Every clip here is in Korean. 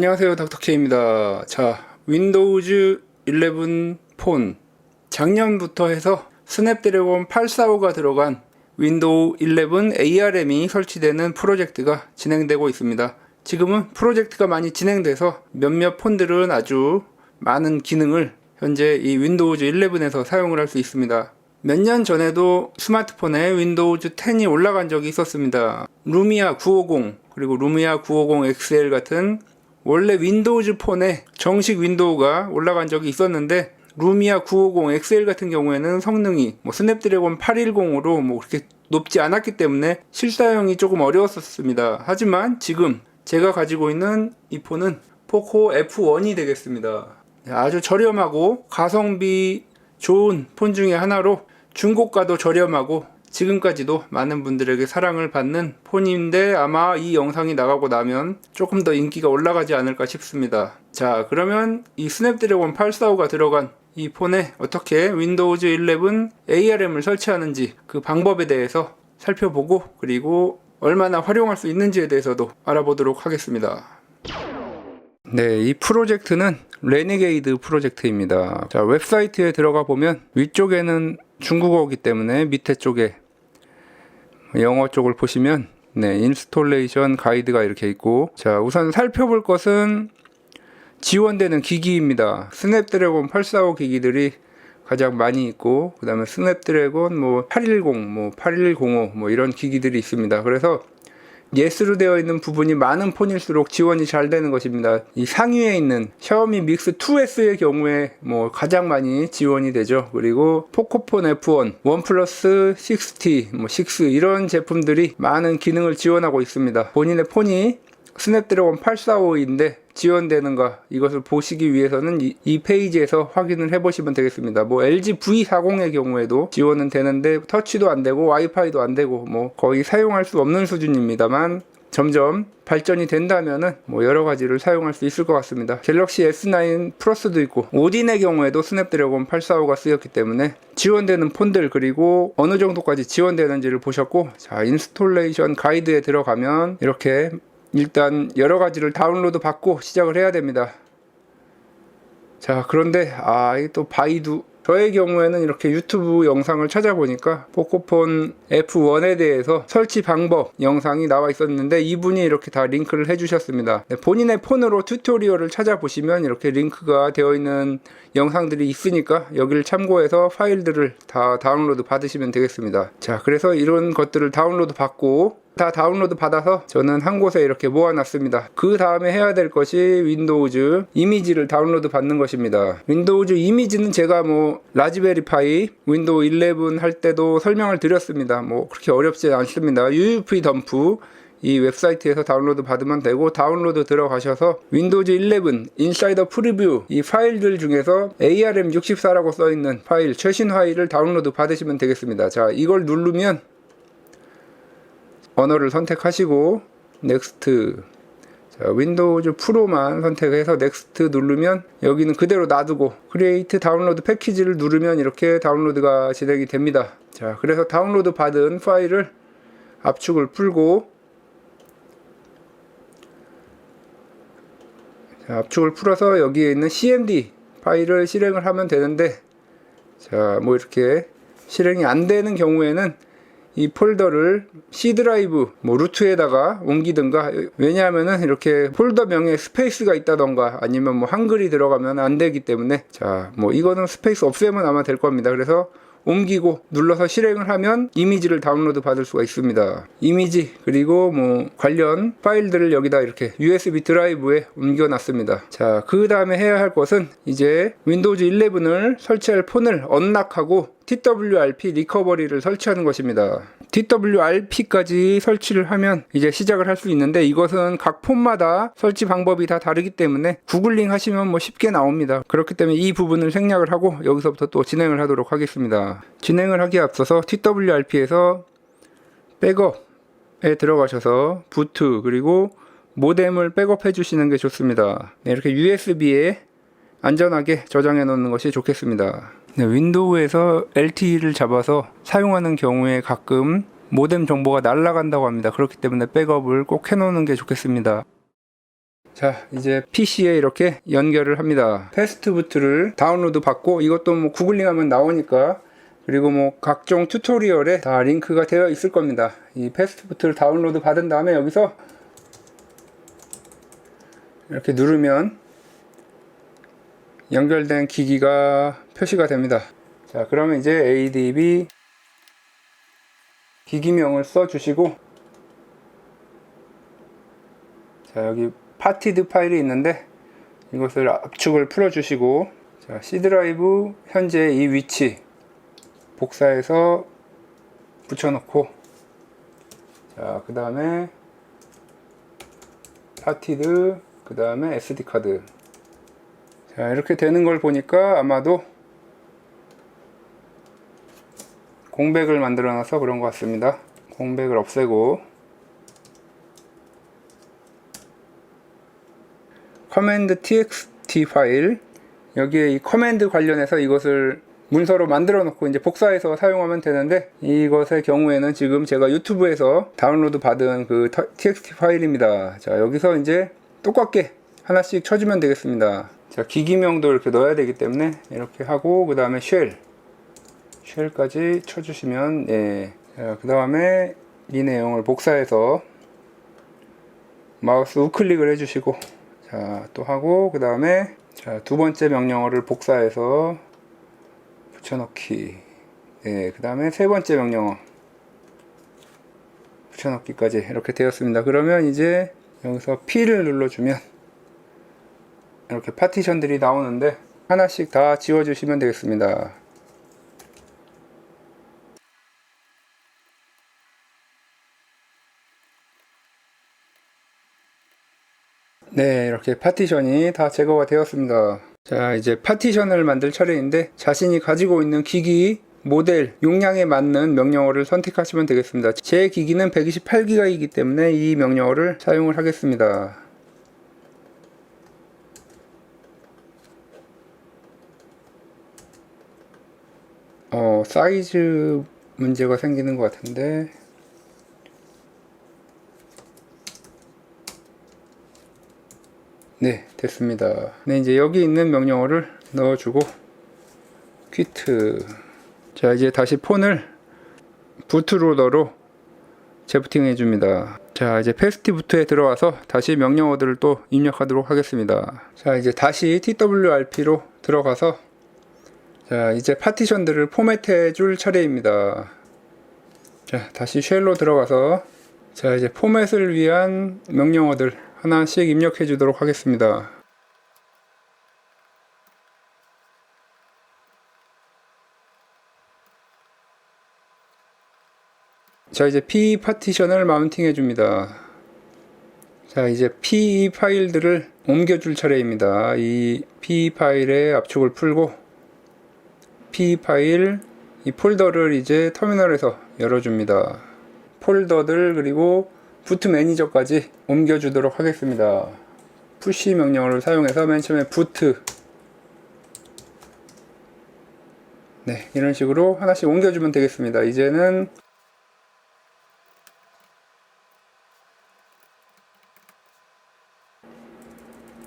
안녕하세요 닥터케입니다. 자 윈도우즈 11 폰 작년부터 해서 스냅드래곤 845가 들어간 윈도우 11 ARM이 설치되는 프로젝트가 진행되고 있습니다. 지금은 프로젝트가 많이 진행돼서 몇몇 폰들은 아주 많은 기능을 현재 이 윈도우즈 11에서 사용을 할 수 있습니다. 몇 년 전에도 스마트폰에 윈도우즈 10이 올라간 적이 있었습니다. 루미아 950 그리고 루미아 950 XL 같은 원래 윈도우즈 폰에 정식 윈도우가 올라간 적이 있었는데 루미아 950 XL 같은 경우에는 성능이 뭐 스냅드래곤 810으로 뭐 그렇게 높지 않았기 때문에 실사용이 조금 어려웠었습니다. 하지만 지금 제가 가지고 있는 이 폰은 포코 F1이 되겠습니다. 아주 저렴하고 가성비 좋은 폰 중에 하나로 중고가도 저렴하고 지금까지도 많은 분들에게 사랑을 받는 폰인데 아마 이 영상이 나가고 나면 조금 더 인기가 올라가지 않을까 싶습니다. 자, 그러면 이 스냅드래곤 845가 들어간 이 폰에 어떻게 윈도우즈 11 ARM을 설치하는지 그 방법에 대해서 살펴보고 그리고 얼마나 활용할 수 있는지에 대해서도 알아보도록 하겠습니다. 네, 이 프로젝트는 레니게이드 프로젝트입니다. 자, 웹사이트에 들어가 보면 위쪽에는 중국어이기 때문에 밑에 쪽에 영어 쪽을 보시면 네, 인스톨레이션 가이드가 이렇게 있고 자, 우선 살펴볼 것은 지원되는 기기입니다. 스냅드래곤 845 기기들이 가장 많이 있고 그다음에 스냅드래곤 뭐 810, 뭐 8105, 뭐 이런 기기들이 있습니다. 그래서 예스로 되어 있는 부분이 많은 폰일수록 지원이 잘 되는 것입니다. 이 상위에 있는 샤오미 믹스 2S의 경우에 뭐 가장 많이 지원이 되죠. 그리고 포코폰 F1, 원 플러스 60, 뭐6 이런 제품들이 많은 기능을 지원하고 있습니다. 본인의 폰이 스냅드래곤 845인데 지원되는가 이것을 보시기 위해서는 이, 이, 페이지에서 확인을 해보시면 되겠습니다. 뭐 LG V40의 경우에도 지원은 되는데 터치도 안 되고 와이파이도 안 되고 뭐 거의 사용할 수 없는 수준입니다만 점점 발전이 된다면은 뭐 여러 가지를 사용할 수 있을 것 같습니다. 갤럭시 S9 플러스도 있고 오딘의 경우에도 스냅드래곤 845가 쓰였기 때문에 지원되는 폰들 그리고 어느 정도까지 지원되는지를 보셨고 자 인스톨레이션 가이드에 들어가면 이렇게 일단 여러 가지를 다운로드 받고 시작을 해야 됩니다. 자, 그런데 아, 이또 바이두 저의 경우에는 이렇게 유튜브 영상을 찾아보니까 포코폰 F1에 대해서 설치 방법 영상이 나와 있었는데 이분이 이렇게 다 링크를 해주셨습니다. 네, 본인의 폰으로 튜토리얼을 찾아보시면 이렇게 링크가 되어 있는 영상들이 있으니까 여기를 참고해서 파일들을 다 다운로드 받으시면 되겠습니다. 자, 그래서 이런 것들을 다운로드 받고 다 다운로드 받아서 저는 한 곳에 이렇게 모아놨습니다. 그 다음에 해야 될 것이 윈도우즈 이미지를 다운로드 받는 것입니다. 윈도우즈 이미지는 제가 뭐 라즈베리파이 윈도우 11 할 때도 설명을 드렸습니다. 뭐 그렇게 어렵지 않습니다. UUP 덤프 이 웹사이트에서 다운로드 받으면 되고 다운로드 들어가셔서 윈도우즈 11 인사이더 프리뷰 이 파일들 중에서 ARM64라고 써있는 파일 최신 파일을 다운로드 받으시면 되겠습니다. 자 이걸 누르면 언어를 선택하시고 넥스트 자, 윈도우즈 프로만 선택해서 넥스트 누르면 여기는 그대로 놔두고 크리에이트 다운로드 패키지를 누르면 이렇게 다운로드가 진행이 됩니다. 자, 그래서 다운로드 받은 파일을 압축을 풀고 자, 압축을 풀어서 여기에 있는 CMD 파일을 실행을 하면 되는데 자, 뭐 이렇게 실행이 안 되는 경우에는 이 폴더를 C 드라이브 뭐 루트에다가 옮기든가 왜냐하면은 이렇게 폴더명에 스페이스가 있다던가 아니면 뭐 한글이 들어가면 안 되기 때문에 자 뭐 이거는 스페이스 없애면 아마 될 겁니다. 그래서 옮기고 눌러서 실행을 하면 이미지를 다운로드 받을 수가 있습니다. 이미지 그리고 뭐 관련 파일들을 여기다 이렇게 USB 드라이브에 옮겨 놨습니다. 자, 그 다음에 해야 할 것은 이제 윈도우즈 11을 설치할 폰을 언락하고 TWRP 리커버리를 설치하는 것입니다. TWRP까지 설치를 하면 이제 시작을 할 수 있는데 이것은 각 폰마다 설치 방법이 다 다르기 때문에 구글링 하시면 뭐 쉽게 나옵니다. 그렇기 때문에 이 부분을 생략을 하고 여기서부터 또 진행을 하도록 하겠습니다. 진행을 하기에 앞서서 TWRP에서 백업에 들어가셔서 부트 그리고 모뎀을 백업해 주시는 게 좋습니다. 네, 이렇게 USB에 안전하게 저장해 놓는 것이 좋겠습니다. 네, 윈도우에서 LTE를 잡아서 사용하는 경우에 가끔 모뎀 정보가 날아간다고 합니다. 그렇기 때문에 백업을 꼭 해놓는 게 좋겠습니다. 자 이제 PC에 이렇게 연결을 합니다 패스트부트를 다운로드 받고 이것도 뭐 구글링하면 나오니까 그리고 뭐 각종 튜토리얼에 다 링크가 되어 있을 겁니다 이 패스트부트를 다운로드 받은 다음에 여기서 이렇게 누르면 연결된 기기가 표시가 됩니다. 자 그러면 이제 ADB 기기명을 써주시고 자 여기 파티드 파일이 있는데 이것을 압축을 풀어주시고 자 C 드라이브 현재 이 위치 복사해서 붙여놓고 자 그 다음에 파티드 그 다음에 SD 카드. 자 이렇게 되는 걸 보니까 아마도 공백을 만들어 놔서 그런 것 같습니다. 공백을 없애고. 커맨드 txt 파일. 여기에 이 커맨드 관련해서 이것을 문서로 만들어 놓고 이제 복사해서 사용하면 되는데 이것의 경우에는 지금 제가 유튜브에서 다운로드 받은 그 터- txt 파일입니다. 자 여기서 이제 똑같게 하나씩 쳐주면 되겠습니다. 자 기기명도 이렇게 넣어야 되기 때문에 이렇게 하고 그 다음에 쉘 쉘까지 쳐주시면 예. 그 다음에 이 내용을 복사해서 마우스 우클릭을 해주시고 자 또 하고 그 다음에 자두 번째 명령어를 복사해서 붙여넣기. 예, 그 다음에 세 번째 명령어 붙여넣기까지 이렇게 되었습니다. 그러면 이제 여기서 P를 눌러주면 이렇게 파티션들이 나오는데 하나씩 다 지워주시면 되겠습니다 네, 이렇게 파티션이 다 제거가 되었습니다. 자, 이제 파티션을 만들 차례인데 자신이 가지고 있는 기기 모델 용량에 맞는 명령어를 선택하시면 되겠습니다. 제 기기는 128기가이기 때문에 이 명령어를 사용을 하겠습니다. 어, 사이즈 문제가 생기는 것 같은데 네, 됐습니다. 네, 이제 여기 있는 명령어를 넣어주고 퀴트. 자, 이제 다시 폰을 부트로더로 재부팅 해줍니다. 자, 이제 패스티부트에 들어와서 다시 명령어들을 또 입력하도록 하겠습니다. 자, 이제 다시 TWRP로 들어가서 자, 이제 파티션들을 포맷해 줄 차례입니다. 자, 다시 쉘로 들어가서 자, 이제 포맷을 위한 명령어들 하나씩 입력해 주도록 하겠습니다. 자, 이제 P 파티션을 마운팅해 줍니다. 자, 이제 P 파일들을 옮겨줄 차례입니다. 이 P 파일의 압축을 풀고 P 파일 이 폴더를 이제 터미널에서 열어줍니다. 폴더들 그리고 부트 매니저까지 옮겨주도록 하겠습니다. 푸시 명령어를 사용해서 맨 처음에 부트 네 이런 식으로 하나씩 옮겨주면 되겠습니다. 이제는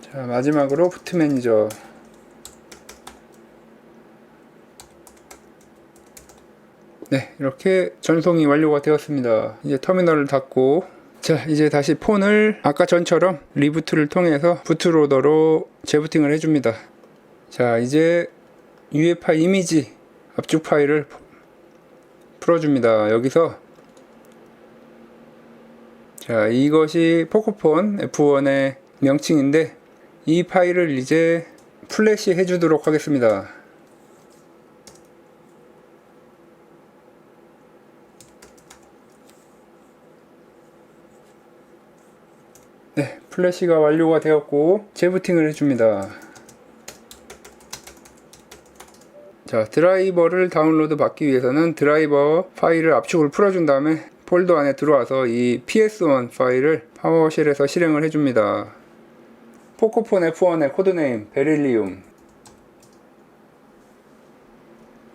자 마지막으로 부트 매니저 네, 이렇게 전송이 완료가 되었습니다. 이제 터미널을 닫고 자, 이제 다시 폰을 아까 전처럼 리부트를 통해서 부트로더로 재부팅을 해줍니다. 자, 이제 UEFI 이미지 압축 파일을 풀어줍니다. 여기서 자, 이것이 포코폰 F1의 명칭인데 이 파일을 이제 플래시 해주도록 하겠습니다. 네, 플래시가 완료가 되었고 재부팅을 해줍니다. 자, 드라이버를 다운로드 받기 위해서는 드라이버 파일을 압축을 풀어준 다음에 폴더 안에 들어와서 이 PS1 파일을 파워쉘에서 실행을 해줍니다. 포코폰 F1의 코드네임 베릴리움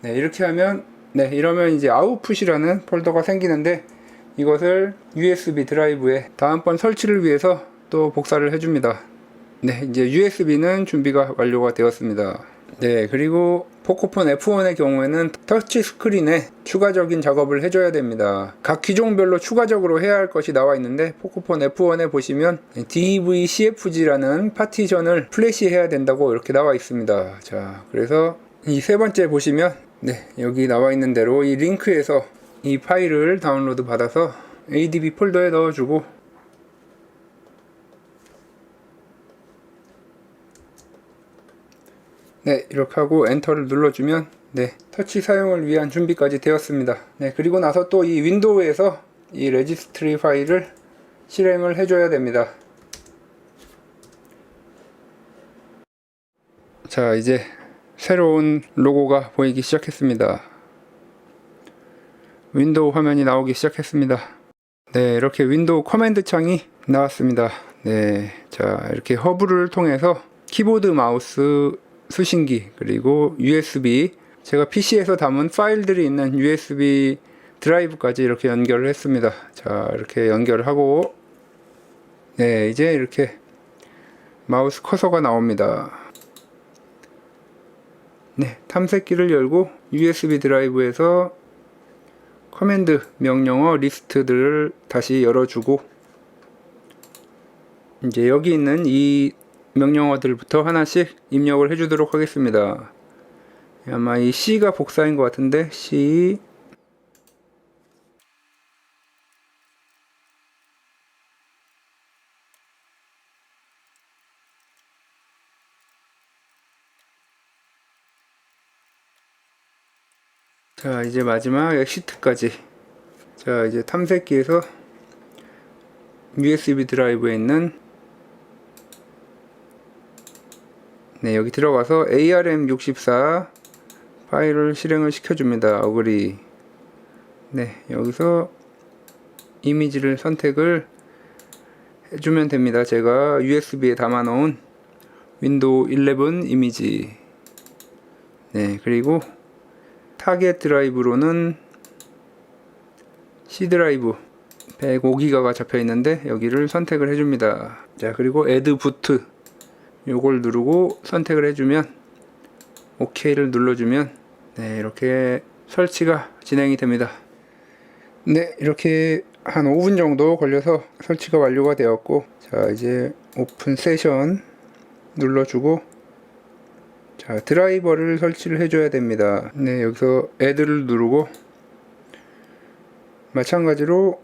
네, 이렇게 하면 네, 이러면 이제 아웃풋이라는 폴더가 생기는데 이것을 USB 드라이브에 다음번 설치를 위해서 또 복사를 해줍니다. 네, 이제 USB는 준비가 완료가 되었습니다. 네, 그리고 포코폰 F1의 경우에는 터치 스크린에 추가적인 작업을 해줘야 됩니다. 각 기종별로 추가적으로 해야 할 것이 나와 있는데 포코폰 F1에 보시면 DVCFG라는 파티션을 플래시해야 된다고 이렇게 나와 있습니다. 자, 그래서 이 세 번째 보시면 네, 여기 나와 있는 대로 이 링크에서 이 파일을 다운로드 받아서 ADB 폴더에 넣어주고 네, 이렇게 하고 엔터를 눌러주면 네, 터치 사용을 위한 준비까지 되었습니다. 네, 그리고 나서 또 이 윈도우에서 이 레지스트리 파일을 실행을 해줘야 됩니다. 자, 이제 새로운 로고가 보이기 시작했습니다. 윈도우 화면이 나오기 시작했습니다. 네, 이렇게 윈도우 커맨드 창이 나왔습니다. 네, 자, 이렇게 허브를 통해서 키보드, 마우스, 수신기, 그리고 USB, 제가 PC에서 담은 파일들이 있는 USB 드라이브까지 이렇게 연결을 했습니다. 자, 이렇게 연결을 하고, 네, 이제 이렇게 마우스 커서가 나옵니다. 네, 탐색기를 열고 USB 드라이브에서 커맨드 명령어 리스트들을 다시 열어주고 이제 여기 있는 이 명령어들부터 하나씩 입력을 해주도록 하겠습니다. 아마 이 C가 복사인 것 같은데 C 자 이제 마지막 엑시트까지 자 이제 탐색기에서 USB 드라이브에 있는 네 여기 들어가서 ARM64 파일을 실행을 시켜줍니다. 어그리 네 여기서 이미지를 선택을 해주면 됩니다. 제가 USB에 담아 놓은 윈도우 11 이미지. 네 그리고 타겟 드라이브로는 C 드라이브 105기가가 잡혀 있는데 여기를 선택을 해줍니다. 자 그리고 add boot 요걸 누르고 선택을 해주면 OK를 눌러주면 네 이렇게 설치가 진행이 됩니다. 네 이렇게 한 5분 정도 걸려서 설치가 완료가 되었고 자 이제 오픈 세션 눌러주고 자 드라이버를 설치를 해줘야 됩니다 네 여기서 add를 누르고 마찬가지로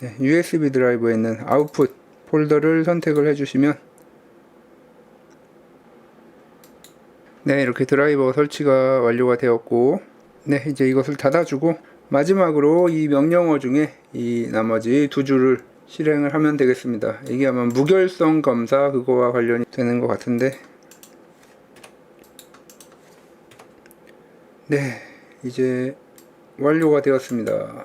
네, USB 드라이브에 있는 아웃풋 폴더를 선택을 해주시면 네 이렇게 드라이버 설치가 완료가 되었고 네 이제 이것을 닫아주고 마지막으로 이 명령어 중에 이 나머지 두 줄을 실행을 하면 되겠습니다 이게 아마 무결성 검사 그거와 관련이 되는 것 같은데 네, 이제 완료가 되었습니다.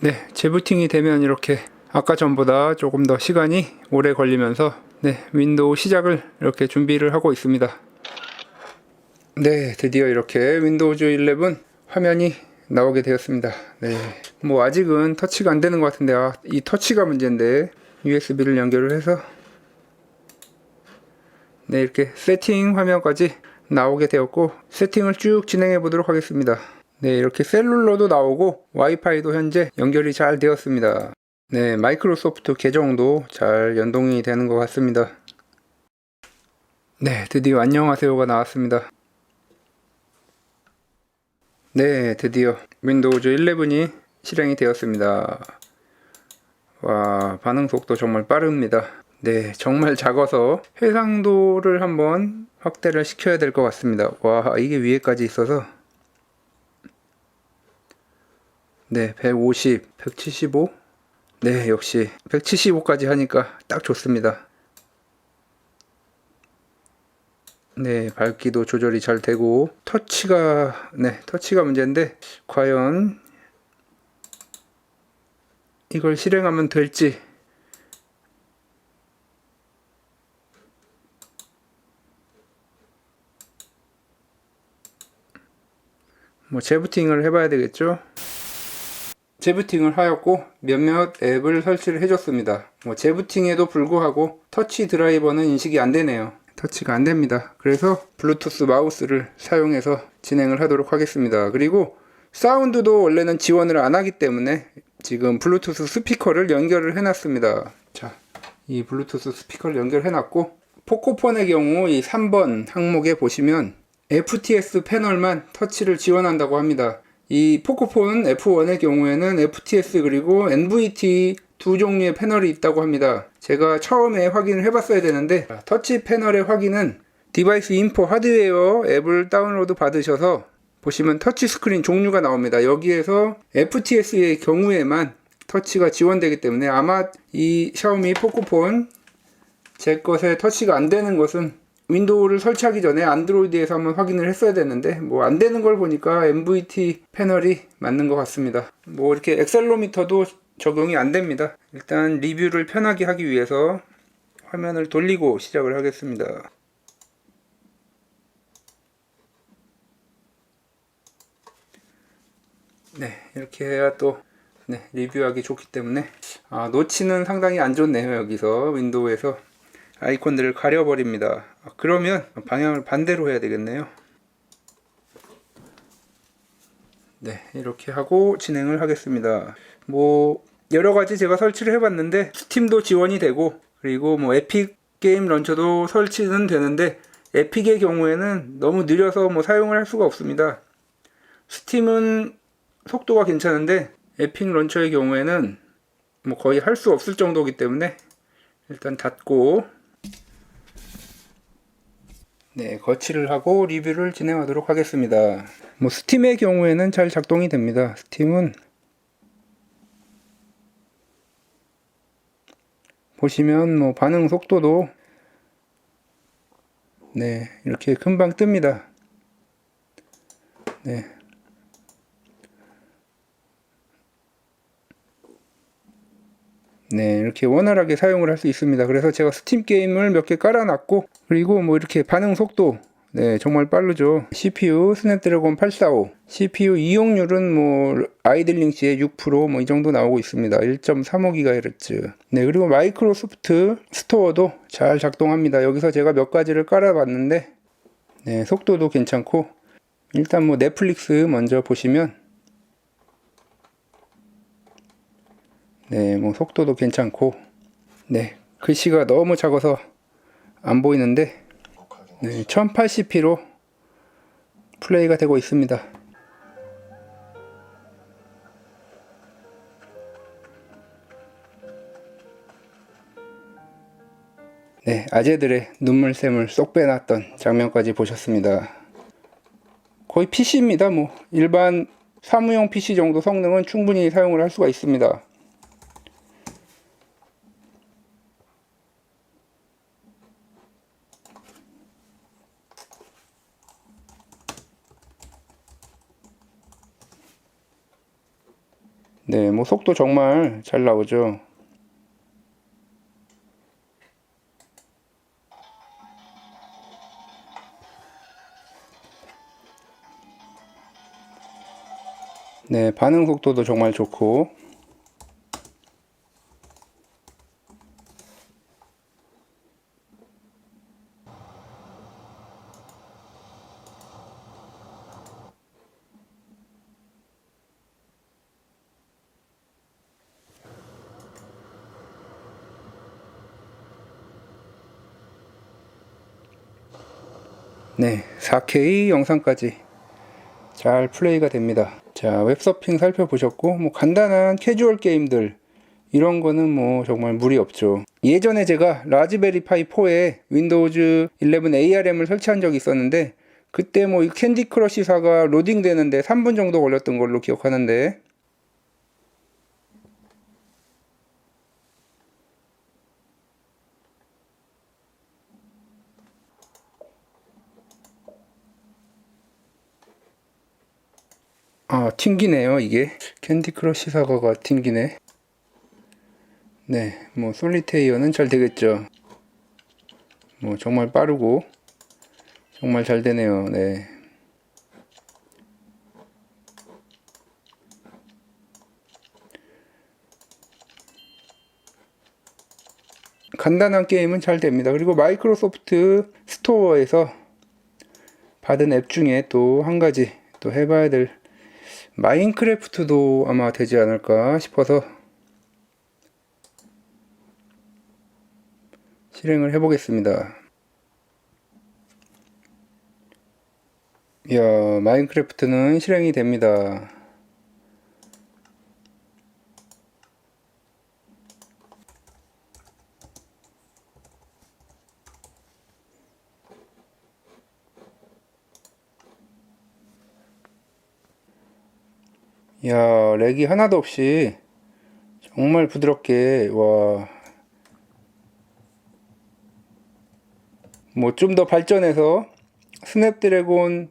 네, 재부팅이 되면 이렇게 아까 전보다 조금 더 시간이 오래 걸리면서 네, 윈도우 시작을 이렇게 준비를 하고 있습니다. 네, 드디어 이렇게 윈도우즈 11 화면이 나오게 되었습니다. 네, 뭐 아직은 터치가 안 되는 것 같은데 아, 이 터치가 문제인데 USB를 연결을 해서 네 이렇게 세팅 화면까지 나오게 되었고 세팅을 쭉 진행해 보도록 하겠습니다 네 이렇게 셀룰러도 나오고 와이파이도 현재 연결이 잘 되었습니다 네 마이크로소프트 계정도 잘 연동이 되는 것 같습니다 네 드디어 안녕하세요가 나왔습니다 네 드디어 윈도우즈 11이 실행이 되었습니다 와, 반응 속도 정말 빠릅니다. 네, 정말 작아서 해상도를 한번 확대를 시켜야 될 것 같습니다. 와, 이게 위에까지 있어서 네, 150, 175. 네, 역시 175까지 하니까 딱 좋습니다. 네, 밝기도 조절이 잘 되고 터치가 네, 터치가 문제인데 과연 이걸 실행하면 될지 뭐 재부팅을 해봐야 되겠죠 재부팅을 하였고 몇몇 앱을 설치를 해줬습니다. 뭐 재부팅에도 불구하고 터치 드라이버는 인식이 안 되네요. 터치가 안 됩니다. 그래서 블루투스 마우스를 사용해서 진행을 하도록 하겠습니다. 그리고 사운드도 원래는 지원을 안 하기 때문에 지금 블루투스 스피커를 연결을 해놨습니다. 자, 이 블루투스 스피커를 연결해놨고 포코폰의 경우 이 3번 항목에 보시면 FTS 패널만 터치를 지원한다고 합니다. 이 포코폰 F1의 경우에는 FTS 그리고 NVT 두 종류의 패널이 있다고 합니다. 제가 처음에 확인을 해봤어야 되는데 터치 패널의 확인은 디바이스 인포 하드웨어 앱을 다운로드 받으셔서 보시면 터치 스크린 종류가 나옵니다. 여기에서 FTS의 경우에만 터치가 지원되기 때문에 아마 이 샤오미 포코폰 제 것에 터치가 안 되는 것은 윈도우를 설치하기 전에 안드로이드에서 한번 확인을 했어야 되는데 뭐 안 되는 걸 보니까 MVT 패널이 맞는 것 같습니다. 뭐 이렇게 엑셀로미터도 적용이 안 됩니다. 일단 리뷰를 편하게 하기 위해서 화면을 돌리고 시작을 하겠습니다. 네, 이렇게 해야 또 네, 리뷰하기 좋기 때문에 아, 노치는 상당히 안 좋네요. 여기서 윈도우에서 아이콘들을 가려버립니다. 아, 그러면 방향을 반대로 해야 되겠네요. 네, 이렇게 하고 진행을 하겠습니다. 뭐 여러 가지 제가 설치를 해봤는데 스팀도 지원이 되고 그리고 뭐 에픽 게임 런처도 설치는 되는데 에픽의 경우에는 너무 느려서 뭐 사용을 할 수가 없습니다. 스팀은 속도가 괜찮은데 에픽 런처의 경우에는 뭐 거의 할 수 없을 정도이기 때문에 일단 닫고 네, 거치를 하고 리뷰를 진행하도록 하겠습니다. 뭐 스팀의 경우에는 잘 작동이 됩니다. 스팀은 보시면 뭐 반응 속도도 네, 이렇게 금방 뜹니다. 네. 네, 이렇게 원활하게 사용을 할 수 있습니다. 그래서 제가 스팀 게임을 몇 개 깔아놨고, 그리고 뭐 이렇게 반응 속도, 네, 정말 빠르죠. CPU 스냅드래곤 845, CPU 이용률은 뭐 아이들링 시에 6%뭐 이 정도 나오고 있습니다. 1.35GHz. 네, 그리고 마이크로소프트 스토어도 잘 작동합니다. 여기서 제가 몇 가지를 깔아봤는데, 네, 속도도 괜찮고, 일단 뭐 넷플릭스 먼저 보시면, 네, 뭐 속도도 괜찮고, 네, 글씨가 너무 작아서 안 보이는데, 네, 1080p로 플레이가 되고 있습니다. 네, 아재들의 눈물샘을 쏙 빼놨던 장면까지 보셨습니다. 거의 PC입니다. 뭐 일반 사무용 PC 정도 성능은 충분히 사용을 할 수가 있습니다. 네, 뭐 속도 정말 잘 나오죠. 네, 반응 속도도 정말 좋고 네, 4K 영상까지 잘 플레이가 됩니다. 자, 웹서핑 살펴보셨고, 뭐 간단한 캐주얼 게임들, 이런 거는 뭐 정말 무리 없죠. 예전에 제가 라즈베리 파이 4에 윈도우즈 11 ARM을 설치한 적이 있었는데, 그때 뭐 이 캔디 크러쉬사가 로딩 되는데 3분 정도 걸렸던 걸로 기억하는데, 아 튕기네요 이게. 캔디 크러쉬 사과가 튕기네. 네뭐 솔리테이어는 잘 되겠죠. 뭐 정말 빠르고 정말 잘 되네요 네. 간단한 게임은 잘 됩니다. 그리고 마이크로소프트 스토어에서 받은 앱 중에 또 한 가지 또 해봐야 될 마인크래프트도 아마 되지 않을까 싶어서 실행을 해보겠습니다. 이야, 마인크래프트는 실행이 됩니다. 이야, 렉이 하나도 없이 정말 부드럽게, 와. 뭐 좀 더 발전해서 스냅드래곤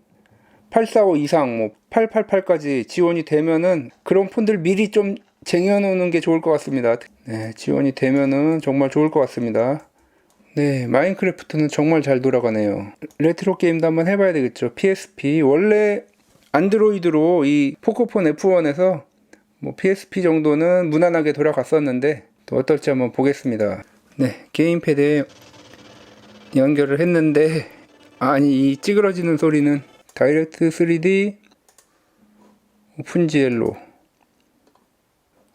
845 이상, 뭐 888까지 지원이 되면은 그런 폰들 미리 좀 쟁여놓는 게 좋을 것 같습니다. 네, 지원이 되면은 정말 좋을 것 같습니다. 네, 마인크래프트는 정말 잘 돌아가네요. 레트로 게임도 한번 해봐야 되겠죠. PSP 원래 안드로이드로 이 포코폰 F1에서 뭐 PSP 정도는 무난하게 돌아갔었는데 또 어떨지 한번 보겠습니다. 네, 게임패드에 연결을 했는데 아니 이 찌그러지는 소리는 다이렉트 3D 오픈GL로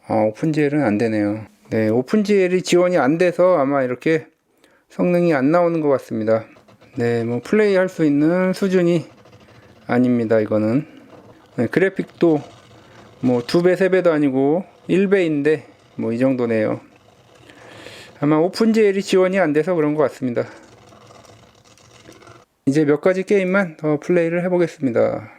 아 오픈GL은 안 되네요. 네, 오픈GL이 지원이 안 돼서 아마 이렇게 성능이 안 나오는 것 같습니다. 네, 뭐 플레이 할 수 있는 수준이 아닙니다. 이거는 네, 그래픽도 뭐 두 배, 세 배도 아니고 1배인데 뭐 이 정도네요. 아마 오픈GL이 지원이 안 돼서 그런 것 같습니다. 이제 몇 가지 게임만 더 플레이를 해보겠습니다.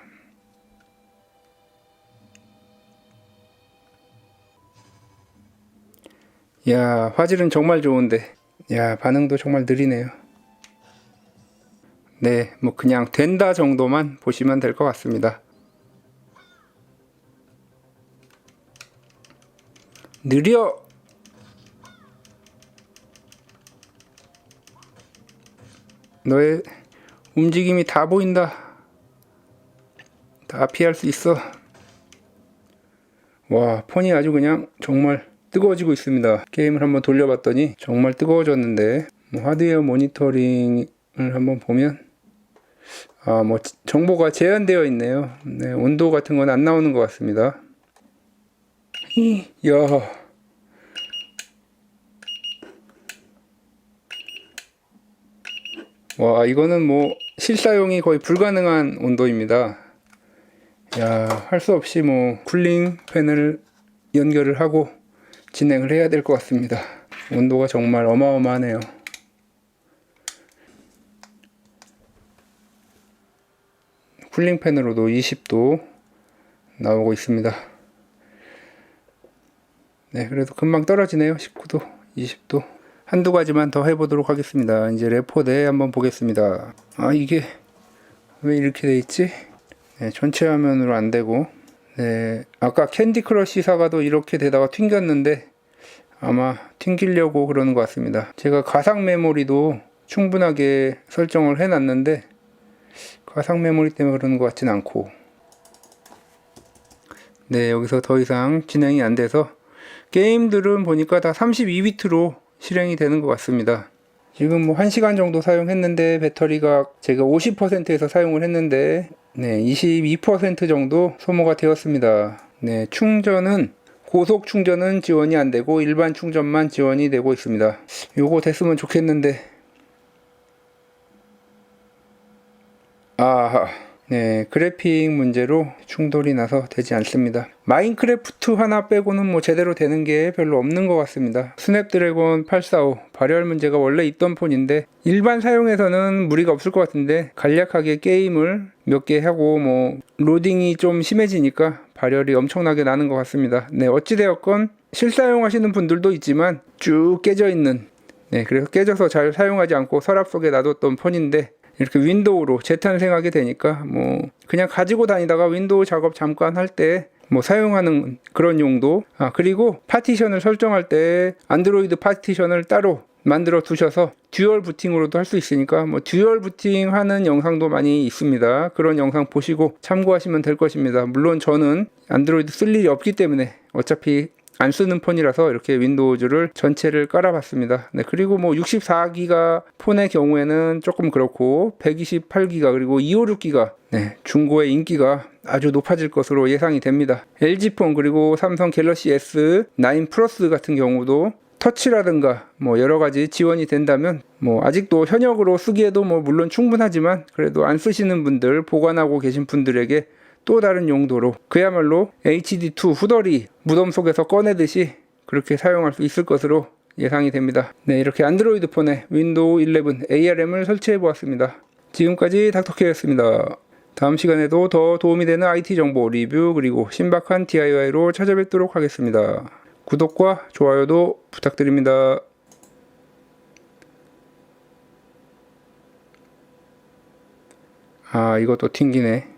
야, 화질은 정말 좋은데. 야, 반응도 정말 느리네요. 네, 뭐 그냥 된다 정도만 보시면 될 것 같습니다. 느려! 너의 움직임이 다 보인다. 다 피할 수 있어. 와, 폰이 아주 그냥 정말 뜨거워지고 있습니다. 게임을 한번 돌려봤더니 정말 뜨거워졌는데, 뭐 하드웨어 모니터링을 한번 보면, 아, 뭐 정보가 제한되어 있네요. 네, 온도 같은 건 안 나오는 것 같습니다. 이, 야. 와, 이거는 뭐 실사용이 거의 불가능한 온도입니다. 야, 할 수 없이 뭐 쿨링 팬을 연결을 하고 진행을 해야 될 것 같습니다. 온도가 정말 어마어마하네요. 쿨링 팬으로도 20도 나오고 있습니다. 네, 그래도 금방 떨어지네요. 19도, 20도. 한두 가지만 더 해보도록 하겠습니다. 이제 레포대 한번 보겠습니다. 아, 이게 왜 이렇게 돼 있지? 네, 전체 화면으로 안 되고. 네, 아까 캔디 크러쉬 사과도 이렇게 되다가 튕겼는데 아마 튕기려고 그러는 것 같습니다. 제가 가상 메모리도 충분하게 설정을 해놨는데 가상 메모리 때문에 그러는 것 같진 않고 네 여기서 더 이상 진행이 안 돼서 게임들은 보니까 다 32비트로 실행이 되는 것 같습니다. 지금 뭐 1시간 정도 사용했는데 배터리가 제가 50%에서 사용을 했는데 네, 22% 정도 소모가 되었습니다. 네, 충전은 고속 충전은 지원이 안 되고 일반 충전만 지원이 되고 있습니다. 요거 됐으면 좋겠는데 아, 네, 그래픽 문제로 충돌이 나서 되지 않습니다. 마인크래프트 하나 빼고는 뭐 제대로 되는 게 별로 없는 것 같습니다. 스냅드래곤 845 발열 문제가 원래 있던 폰인데 일반 사용에서는 무리가 없을 것 같은데 간략하게 게임을 몇 개 하고 뭐 로딩이 좀 심해지니까 발열이 엄청나게 나는 것 같습니다. 네, 어찌되었건 실사용하시는 분들도 있지만 쭉 깨져 있는 네, 그래서 깨져서 잘 사용하지 않고 서랍 속에 놔뒀던 폰인데 이렇게 윈도우로 재탄생하게 되니까 뭐 그냥 가지고 다니다가 윈도우 작업 잠깐 할 때 뭐 사용하는 그런 용도 아 그리고 파티션을 설정할 때 안드로이드 파티션을 따로 만들어 두셔서 듀얼 부팅으로도 할 수 있으니까 뭐 듀얼 부팅 하는 영상도 많이 있습니다. 그런 영상 보시고 참고하시면 될 것입니다. 물론 저는 안드로이드 쓸 일이 없기 때문에 어차피 안 쓰는 폰이라서 이렇게 윈도우즈를 전체를 깔아봤습니다. 네, 그리고 뭐 64기가 폰의 경우에는 조금 그렇고 128기가 그리고 256기가 네, 중고의 인기가 아주 높아질 것으로 예상이 됩니다. LG폰 그리고 삼성 갤럭시 S9 플러스 같은 경우도 터치라든가 뭐 여러 가지 지원이 된다면 뭐 아직도 현역으로 쓰기에도 뭐 물론 충분하지만 그래도 안 쓰시는 분들 보관하고 계신 분들에게 또 다른 용도로 그야말로 HD2 후덜이 무덤 속에서 꺼내듯이 그렇게 사용할 수 있을 것으로 예상이 됩니다. 네, 이렇게 안드로이드 폰에 윈도우 11 ARM을 설치해 보았습니다. 지금까지 닥터케였습니다. 다음 시간에도 더 도움이 되는 IT 정보 리뷰 그리고 신박한 DIY로 찾아뵙도록 하겠습니다. 구독과 좋아요도 부탁드립니다. 아, 이것도 튕기네.